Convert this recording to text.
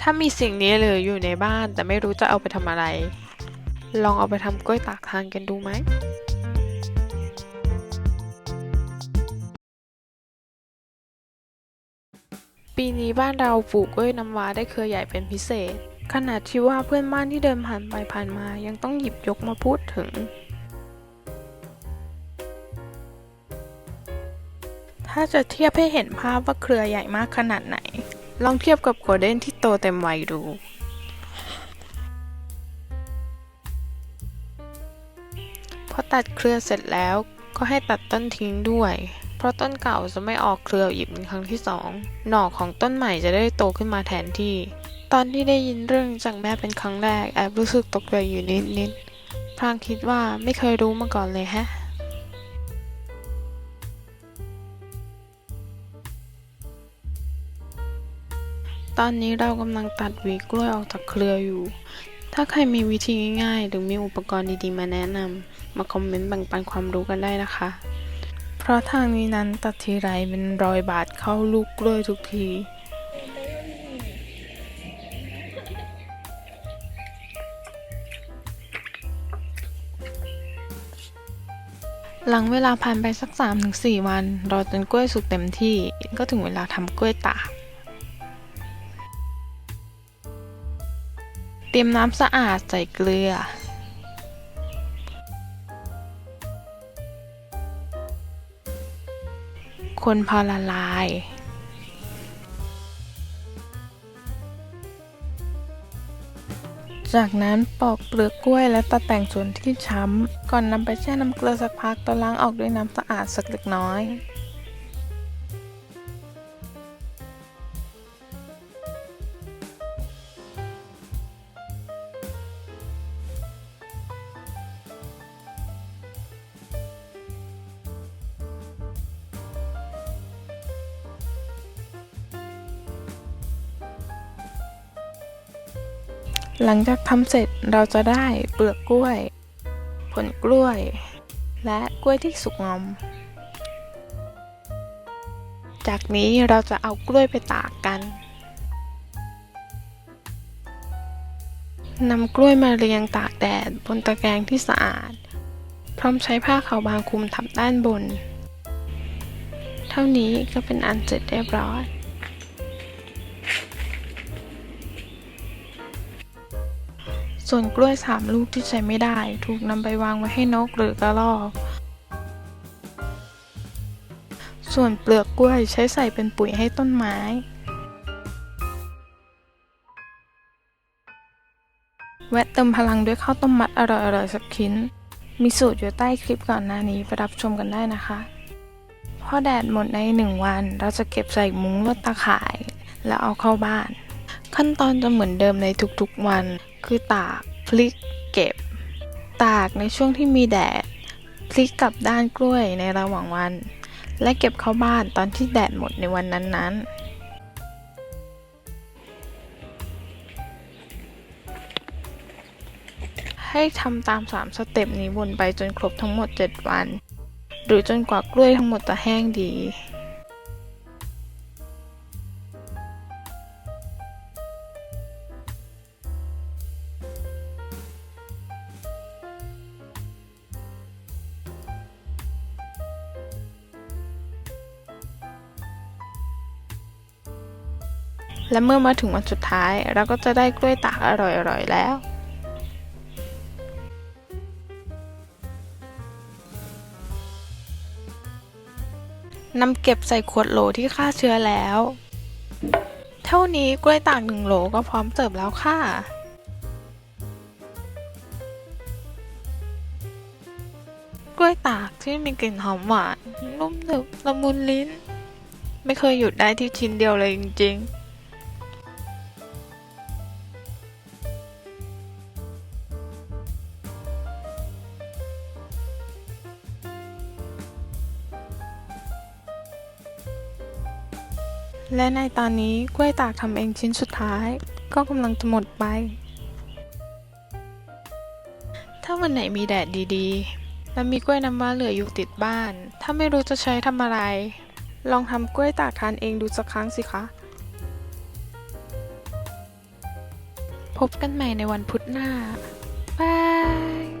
ถ้ามีสิ่งนี้เหลืออยู่ในบ้าน แต่ไม่รู้จะเอาไปทำอะไร ลองเอาไปทำกล้วยตากทานกันดูไหมปีนี้บ้านเราปลูกกล้วยน้ำว้าได้เครือใหญ่เป็นพิเศษ ขนาดที่ว่าเพื่อนบ้านที่เดินผ่านไปผ่านมายังต้องหยิบยกมาพูดถึง ถ้าจะเทียบให้เห็นภาพว่าเครือใหญ่มากขนาดไหน ลองเทียบกับโกลเด้นที่โตเต็มวัยดูพอตัดเครือเสร็จแล้วก็ให้ตัดต้นทิ้งด้วย เพราะต้นเก่าจะไม่ออกเครืออีกเป็นครั้งที่สองหน่อของต้นใหม่จะได้โตขึ้นมาแทนที่ ตอนที่ได้ยินเรื่องจากแม่เป็นครั้งแรกแอบรู้สึกตกใจอยู่นิดๆพรางคิดว่าไม่เคยรู้มาก่อนเลยแฮะ ตอนนี้เรากำลังตัดหวีกล้วยออกจากเครืออยู่ ถ้าใครมีวิธีง่ายๆ หรือมีอุปกรณ์ดีๆ มาแนะนำมาคอมเมนต์แบ่งปันความรู้กันได้นะคะ เพราะทางนี้นั้นตัดทีไรเป็นรอยบาดเข้าลูกกล้วยทุกที หลังเวลาผ่านไปสัก 3-4 วัน รอจนกล้วยสุกเต็มที่ ก็ถึงเวลาทำกล้วยตาก รียมน้ำสะอาดใส่เกลือ คนพอละลาย จากนั้นปอกเปลือกกล้วยและตัดแต่งส่วนที่ช้ำ ก่อนนำไปแช่น้ำเกลือสักพักตอนล้างออกด้วยน้ำสะอาดสักเล็กน้อย หลังจากทำเสร็จเราจะได้เปลือกกล้วย ผลกล้วย และกล้วยที่สุกงอม จากนี้เราจะเอากล้วยไปตากกันนำกล้วยมาเรียงตากแดดบนตะแกรงที่สะอาด พร้อมใช้ผ้าขาวบางคลุมทับด้านบน เท่านี้ก็เป็นอันเสร็จเรียบร้อย ส่วนกล้วยสามลูกที่ใช้ไม่ได้ ถูกนำไปวางไว้ให้นกหรือกระรอก ส่วนเปลือกกล้วยใช้ใส่เป็นปุ๋ยให้ต้นไม้แวะเติมพลังด้วยข้าวต้มมัดอร่อยๆสักชิ้น มีสูตรอยู่ใต้คลิปก่อนหน้านี้ไปรับชมกันได้นะคะพอแดดหมดในหนึ่งวัน เราจะเก็บใส่มุ้งลวดตาข่าย แล้วเอาเข้าบ้าน ขั้นตอนจะเหมือนเดิมในทุกๆวัน คือตากพลิกเก็บ ตากในช่วงที่มีแดดพลิกกลับด้านกล้วยในระหว่างวัน และเก็บเข้าบ้านตอนที่แดดหมดในวันนั้นๆให้ทำตาม 3 สเต็ปนี้วนไปจนครบทั้งหมด 7 วัน หรือจนกว่ากล้วยทั้งหมดจะแห้งดี และเมื่อมาถึงวันสุดท้าย เราก็จะได้กล้วยตากอร่อยๆแล้วนำเก็บใส่ขวดโหลที่ฆ่าเชื้อแล้ว เท่านี้กล้วยตากหนึ่งโหลก็พร้อมเสิร์ฟแล้วค่ะ กล้วยตากที่มีกลิ่นหอมหวานนุ่มหนึบละมุนลิ้น ไม่เคยหยุดได้ที่ชิ้นเดียวเลยจริงๆ และในตอนนี้กล้วยตากทำเองชิ้นสุดท้าย ก็กำลังจะหมดไป ถ้าวันไหนมีแดดดีๆ และมีกล้วยน้ำว้าเหลืออยู่ติดบ้าน ถ้าไม่รู้จะใช้ทำอะไร ลองทำกล้วยตากทานเองดูสักครั้งสิคะ พบกันใหม่ในวันพุธหน้าบาย